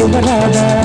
ಶಿವರಾದ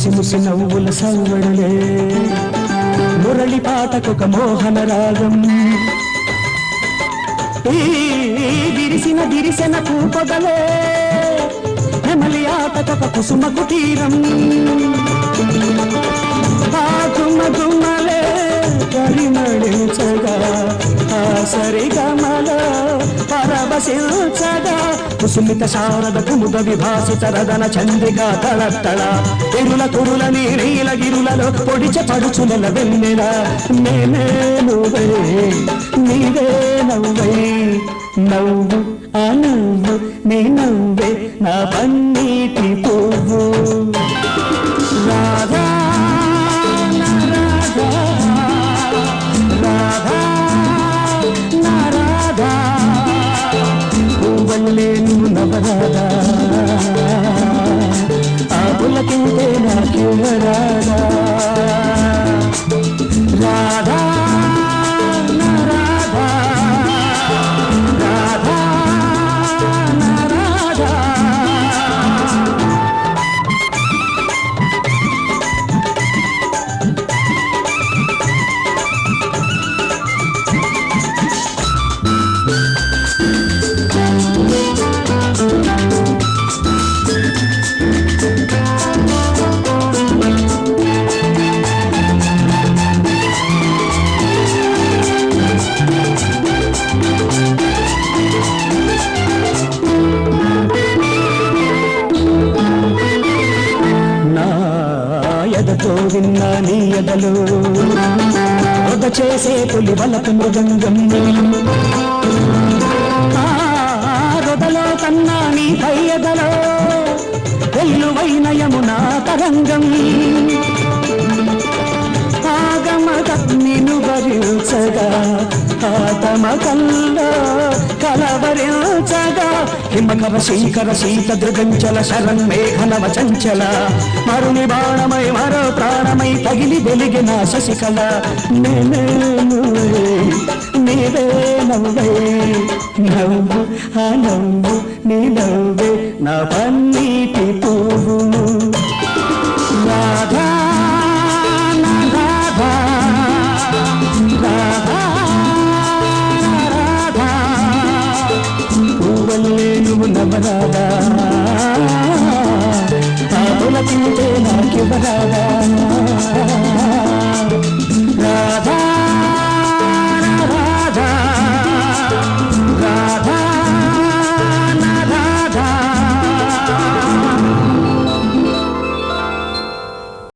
ముసి ముసి నవ్వుల సంగడలే మురళి పాటకొక మోహన రాగం. ఈ విరిసిన విరిసిన పూపగలే నెమలి ఆటకొక కుసుమ కుటీరం. ఆ గుమ్మ గుమ్మలే పరిమళించగా ఆ సరి పరవశించగా కుసుమిత శారద కుముద విభాసిత రదన చంద్రిక తళత్తళ. ఇరుల కురుల నీల గిరులలో పొడిచ పడుచుల వెన్నెల. నేనే నువ్వే నీవే నవ్వై నవ్వు ఆ నవ్వు నీ నవ్వే నా పన్నీటి పువ్వు. నువ్వు నీ ఎదలు ఒక చేసే పులి వలకు మృదంగం రొదలో కన్నా నీ పై ఎదలో వెల్లువైన యమునా తరంగం. ఆగమగ నిన్ను భరించగా తమ కల్లో కలవరించగా హిమకర శీకర శీత దృగంచల శరణ్ మేఘనవ చంచల. మరుని బాణమై మరో ప్రాణమై తగిలి వెలిగిన శశికళ. నేనే నీవే నవ్వే నవ్వు ఆ నవ్వు నీ నవ్వే నా పన్నీటి పువ్వల్లే నువ్వు తింటే ఆ